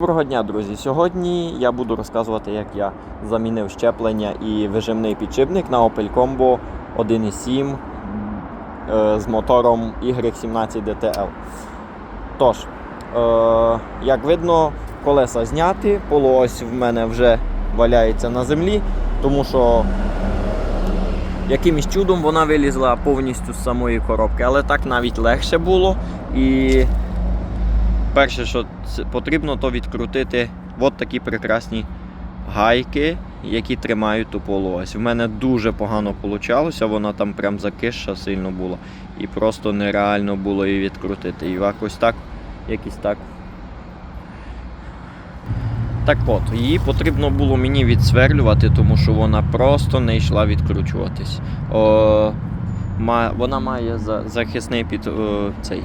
Доброго дня, друзі! Сьогодні я буду розказувати, як я замінив щеплення і вижимний підшипник на Opel Combo 1.7 е, з мотором Y17 DTL. Тож, е, як видно, колеса зняті, полуось в мене вже валяється на землі, тому що якимось чудом вона вилізла повністю з самої коробки, але так навіть легше було. І перше, що потрібно, то відкрутити от такі прекрасні гайки, які тримають ту полуось. В мене дуже погано вийшло, вона там прям закисша сильно була. І просто нереально було її відкрутити. І якось так, якось так. Так от, її потрібно було мені відсверлювати, тому що вона просто не йшла відкручуватись. О, вона має за, захисний під о, цей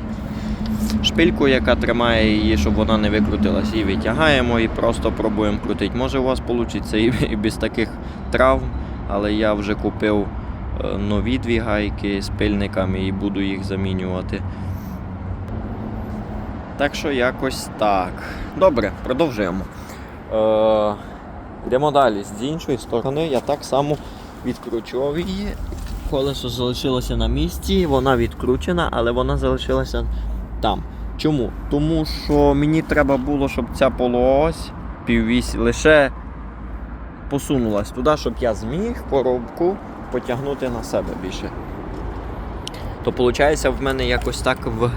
шпильку, яка тримає її, щоб вона не викрутилась. Її витягаємо і просто пробуємо крутити. Може у вас вийде і, і без таких травм, але я вже купив е, нові дві гайки з пильниками і буду їх замінювати. Так що якось так. Добре, продовжуємо. Е, йдемо далі. З іншої сторони я так само відкручував її. Колесо залишилося на місці, вона відкручена, але вона залишилася там. Чому? Тому що мені треба було, щоб ця полуось піввісь лише посунулась туди, щоб я зміг коробку потягнути на себе більше. То виходить, в мене якось так в...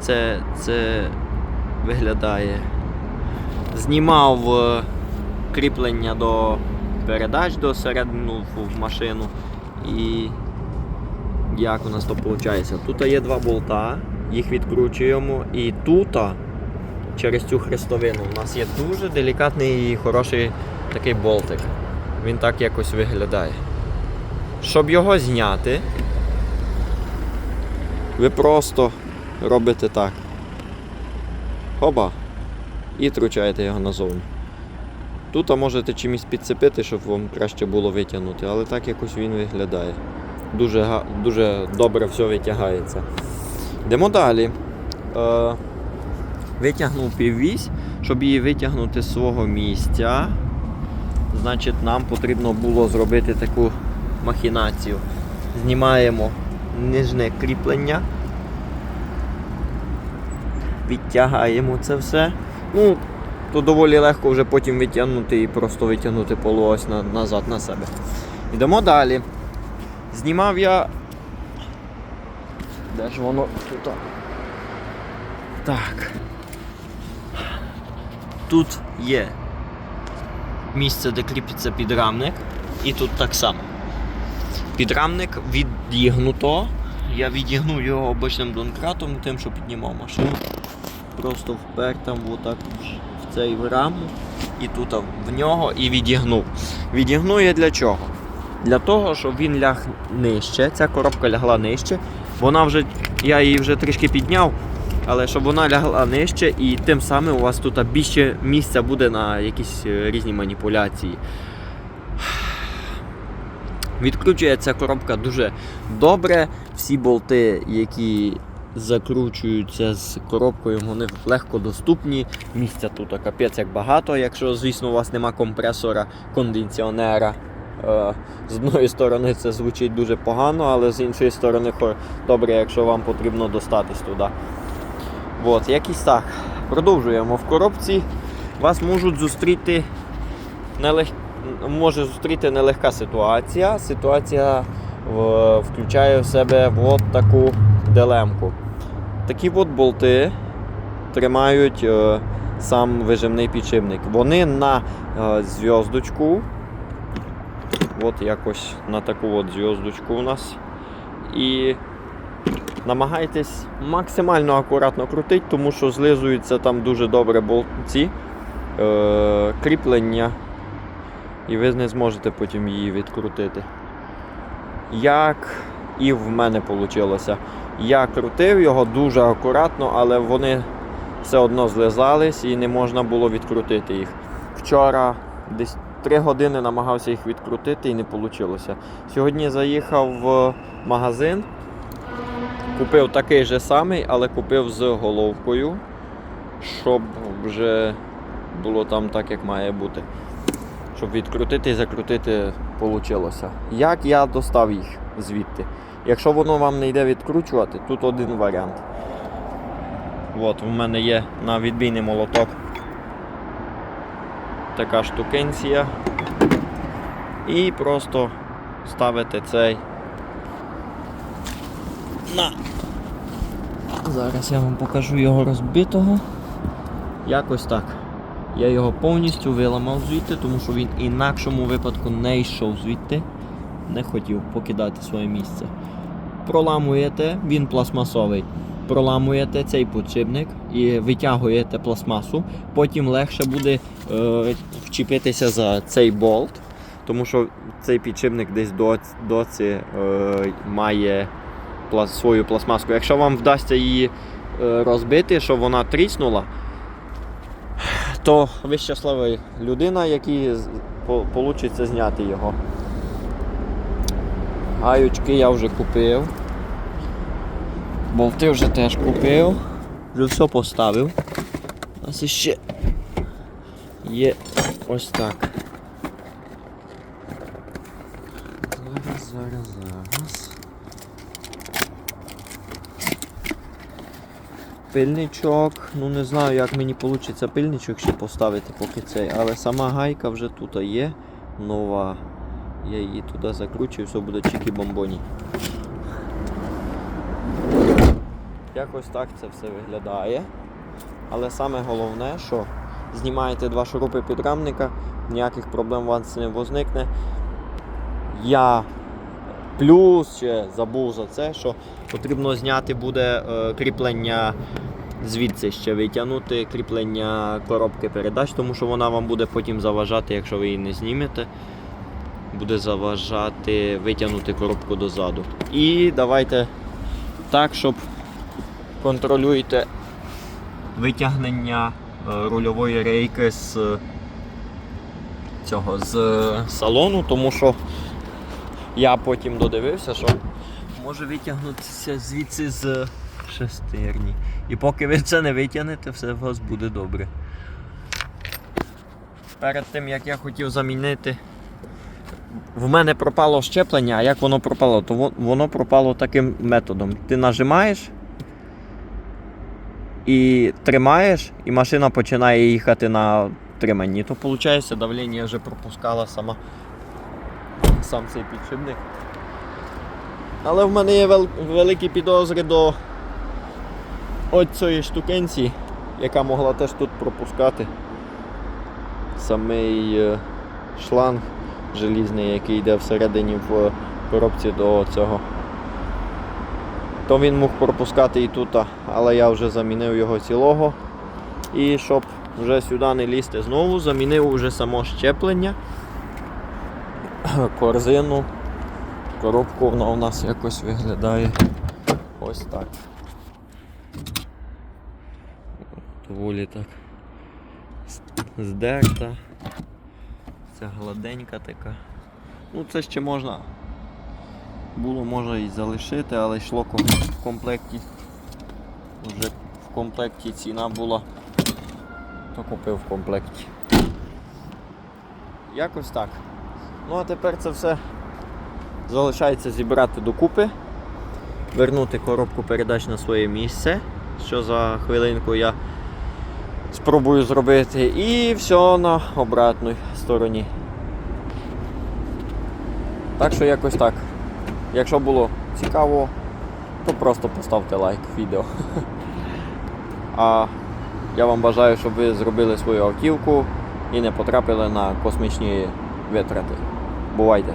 це, це виглядає. Знімав е, кріплення до передач до середину в- в машину. І як у нас то виходить? Тут є два болта, їх відкручуємо, і тут, через цю хрестовину, у нас є дуже делікатний і хороший такий болтик. Він так якось виглядає. Щоб його зняти, ви просто робите так. Хоба. І тручаєте його назовні. Тут можете чимось підцепити, щоб вам краще було витягнути, але так якось він виглядає. Дуже, дуже добре все витягається. Йдемо далі. Е, витягнув піввісь, щоб її витягнути з свого місця. Значить, нам потрібно було зробити таку махінацію. Знімаємо нижнє кріплення, відтягаємо це все. Ну, то доволі легко вже потім витягнути і просто витягнути полуось на, назад на себе. Йдемо далі. Знімав я. Де воно тут? Так. Тут є місце, де кріпиться підрамник, і тут так само. Підрамник відігнуто. Я відігнув його обичним донкратом, тим, що піднімав машину. Просто впер там отак в цей раму і тут в нього і відігнув. Відігнув я для чого? Для того, щоб він ляг нижче, ця коробка лягла нижче. Вона вже, я її вже трішки підняв, але щоб вона лягла нижче, і тим самим у вас тут більше місця буде на якісь е, різні маніпуляції. Відкручується коробка дуже добре. Всі болти, які закручуються з коробкою, вони легко доступні. Місця тут капець як багато, якщо, звісно, у вас нема компресора, кондиціонера. Е, З одної сторони це звучить дуже погано, але з іншої сторони добре, якщо вам потрібно достатись туди. От, якось так. Продовжуємо. В коробці вас можуть зустріти нелег... може зустріти нелегка ситуація. Ситуація в... включає в себе от таку дилемку. Такі от болти тримають е, сам вижимний підшипник. Вони на е, зв'язочку. От якось на таку от зв'язочку у нас. І намагайтесь максимально акуратно крутити, тому що злизуються там дуже добре болтці, е, кріплення, і ви не зможете потім її відкрутити. Як і в мене вийшло. Я крутив його дуже акуратно, але вони все одно злизались і не можна було відкрутити їх. Вчора десь 3 години намагався їх відкрутити і не вийшло. Сьогодні заїхав в магазин, купив такий же самий, але купив з головкою, щоб вже було там так, як має бути. Щоб відкрутити і закрутити вийшло. Як я достав їх звідти? Якщо воно вам не йде відкручувати, тут один варіант. От, у мене є на відбійний молоток така штукенція. І просто ставите цей на. Зараз я вам покажу його розбитого. Якось так. Я його повністю виламав звідти, тому що він інакшому випадку не йшов звідти, не хотів покидати своє місце. Проламуєте, він пластмасовий. Проламуєте цей подшипник і витягуєте пластмасу. Потім легше буде е, вчепитися за цей болт, тому що цей підшипник десь до, доці е, має пла- свою пластмаску. Якщо вам вдасться її е, розбити, щоб вона тріснула, то ви щаслива людина, якій вийде зняти його. Гаючки я вже купив. Болти вже теж купив. Вже все поставив. У нас ще є ось так. Зараз, зараз, зараз. Пильничок. Ну не знаю, як мені вийде пильничок ще поставити, поки цей, але сама гайка вже тут є. Нова. Я її туди закручу і все буде чики-бомбоні. Якось так це все виглядає. Але саме головне, що знімаєте два шурупи підрамника, ніяких проблем у вас не возникне. Я плюс ще забув за це, що потрібно зняти буде е, кріплення звідси ще витягнути, кріплення коробки передач, тому що вона вам буде потім заважати, якщо ви її не знімете. Буде заважати витягнути коробку дозаду. І давайте так, щоб контролюєте витягнення е, рульової рейки з е, цього з е, салону, тому що я потім додивився, що може витягнутися звідси з шестерні. І поки ви це не витягнете, все у вас буде добре. Перед тим як я хотів замінити, в мене пропало щеплення, а як воно пропало? То воно пропало таким методом. Ти нажимаєш і тримаєш, і машина починає їхати на триманні. То виходить, давлення вже пропускала сама сам цей підшипник. Але в мене є вел- великі підозри до от штукенці, яка могла теж тут пропускати самий е, шланг желізний, який йде всередині в коробці до цього. То він мог пропускати і тут, але я вже замінив його цілого. І щоб вже сюди не лізти знову, замінив вже само щеплення, корзину, коробку вона у нас якось виглядає ось так. Доволі так здерта. Ця гладенька така. Ну це ще можна. Було можна і залишити, але йшло в комплекті. Вже в комплекті ціна була, то купив в комплекті. Якось так. Ну а тепер це все залишається зібрати докупи, вернути коробку передач на своє місце, що за хвилинку я спробую зробити, і все на обратній стороні. Так що якось так. Якщо було цікаво, то просто поставте лайк відео. А я вам бажаю, щоб ви зробили свою автівку і не потрапили на космічні витрати. Бувайте!